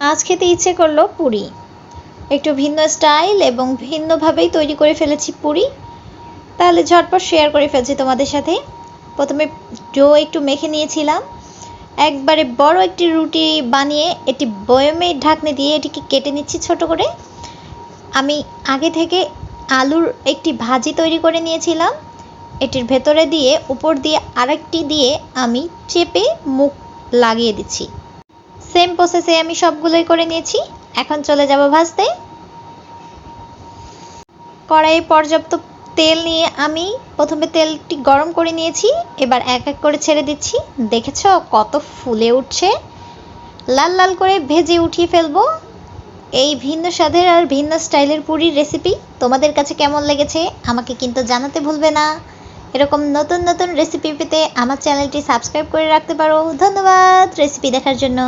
আজ খেতে ইচ্ছে করল পুরি। একটু ভিন্ন স্টাইল এবং ভিন্নভাবেই তৈরি করে ফেলেছি পুরি। তাহলে ঝটপট শেয়ার করে ফেলছি তোমাদের সাথে। প্রথমে ডো একটু মেখে নিয়েছিলাম। একবারে বড় একটি রুটি বানিয়ে এটি বয়মে ঢাকনি দিয়ে এটিকে কেটে নিচ্ছি ছোট করে। আমি আগে থেকে আলুর একটি ভাজি তৈরি করে নিয়েছিলাম। এটির ভেতরে দিয়ে, উপর দিয়ে আরেকটি দিয়ে আমি চেপে মুখ লাগিয়ে দিচ্ছি। সেম প্রসেসে আমি সবগুলোই করে নিয়েছি। এখন চলে যাব ভাজতে। কড়াইয়ে পর্যাপ্ত তেল নিয়ে আমি প্রথমে তেলটি গরম করে নিয়েছি, এবার এক এক করে ছেড়ে দিচ্ছি। দেখেছ কত ফুলে উঠছে? লাল লাল করে ভেজে উঠিয়ে ফেলব। এই ভিন্ন স্বাদের আর ভিন্ন স্টাইলের পুরীর রেসিপি তোমাদের কাছে কেমন লেগেছে আমাকে কিন্তু জানাতে ভুলবে না। এরকম নতুন নতুন রেসিপি পেতে আমার চ্যানেলটি সাবস্ক্রাইব করে রাখতে পারো। ধন্যবাদ রেসিপি দেখার জন্য।